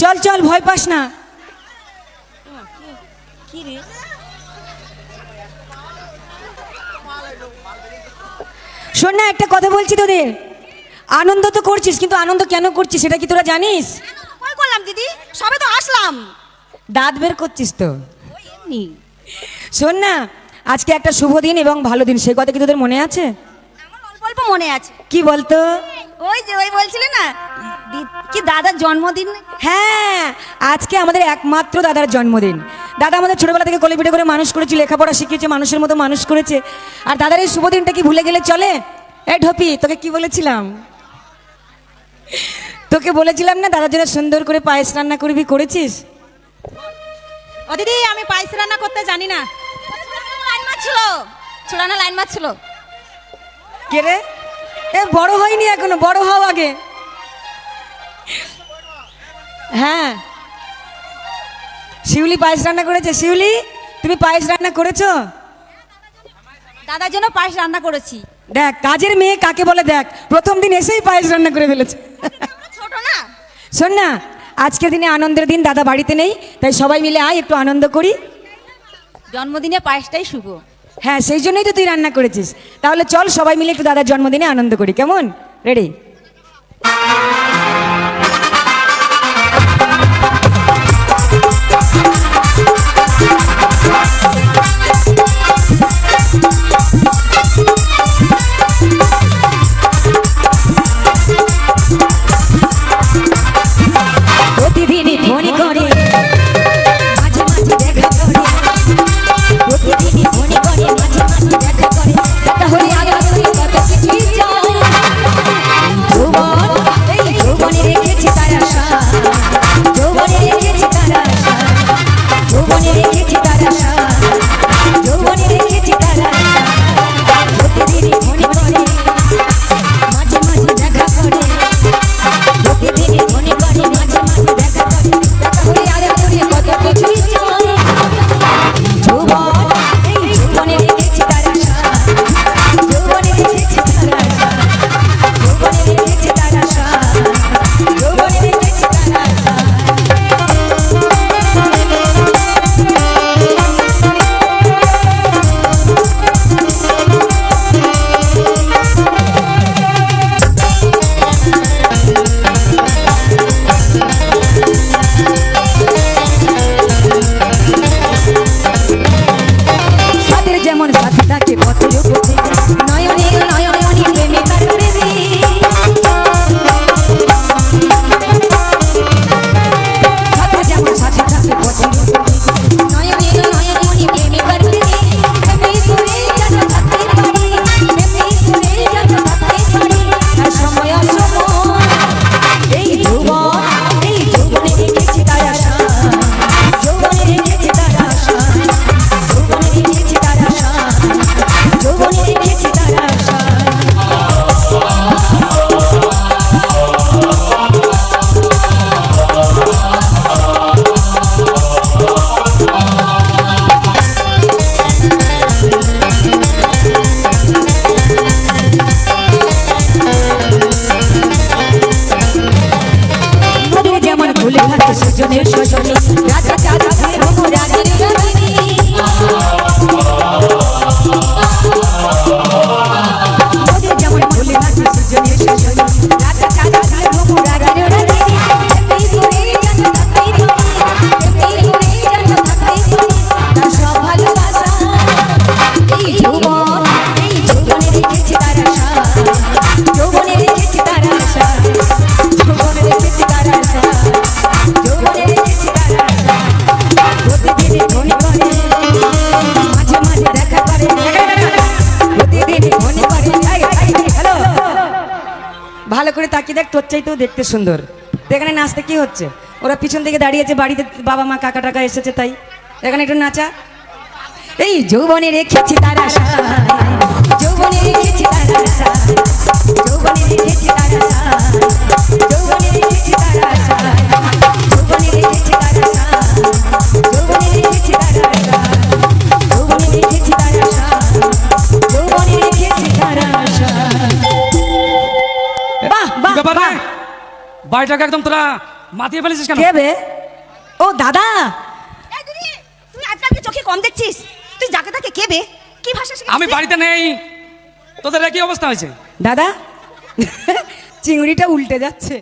চল চল ভয় পাস না। শোন না একটা কথা বলছি তোদের। আনন্দ তো করছিস কিন্তু আনন্দ কেন করছিস সেটা কি তোরা জানিস? কই করলাম দিদি? সবে তো আসলাম। দাঁত বের করছিস তো। এমনি। শোন না আজকে একটা শুভ দিন এবং ভালো দিন। সে কথা কি তোদের মনে আছে? আমার অল্প অল্প মনে আছে। কি বলতো? ওই যে ওই বলছিলে না দাদার জন্মদিন? হ্যাঁ আজকে আমাদের একমাত্র দাদার জন্মদিন। দাদা আমাদের ছোটবেলা থেকে কোলে পিঠে করে মানুষ করেছে লেখাপড়া শিখিয়েছে মানুষের মতো মানুষ করেছে। আর দাদার এই শুভ দিনটা কি ভুলে গেলে চলে? এ ঢপি তোকে কি বলেছিলাম? তোকে বলেছিলাম না দাদার জন্য সুন্দর করে পায়েস রান্না করবি করেছিস? ও দিদি আমি পায়েস রান্না করতে জানি না। লাইন মারছিল। ছোড়ানো লাইন মারছিল। কে রে? এ বড় হয়নি এখনও বড় হও আগে। হ্যাঁ। শিউলি পায়েস রান্না করেছে। শিউলি তুমি পায়েস রান্না করেছ? দাদার জন্য পায়েস রান্না করেছি। দেখ কাজের মেয়ে কাকে বলে দেখ। প্রথম দিন এসেই পায়েস রান্না করে ফেলেছে। ছোট না? শোন না আজকের দিনে আনন্দের দিন দাদা বাড়িতে নেই তাই সবাই মিলে আয় একটু আনন্দ করি। জন্মদিনে পায়েসটাই শুভ। হ্যাঁ সেই জন্যই তো তুই রান্না করেছিস। তাহলে চল সবাই মিলে একটু দাদার জন্মদিনে আনন্দ করি কেমন? রেডি স্বজনে ভালো করে তাকিয়ে দেখ, তোর চাইতেও দেখতে সুন্দর। এখানে নাচতে কি হচ্ছে? ওরা পিছন থেকে দাঁড়িয়েছে, বাড়িতে বাবা মা, কাকা টাকা এসেছে, তাই। এখানে একটু নাচা। এই যৌবনে রেখেছি তার যৌবনে রেখেছি তার যৌবনে রেখেছি তার যৌবনে ব্যাপার বাহ। বাড়িটাকে একদম তোরা মাতিয়ে ফেলেছিস কেন? কে বে? ও দাদা! তুই আজকাল কি চোখে কম দেখছিস? তুই যাকে তাকে কে বে? কি ভাষা আমি বাড়িতে নেই। তোদের কি অবস্থা হয়েছে? দাদা চিংড়িটা উল্টে যাচ্ছে।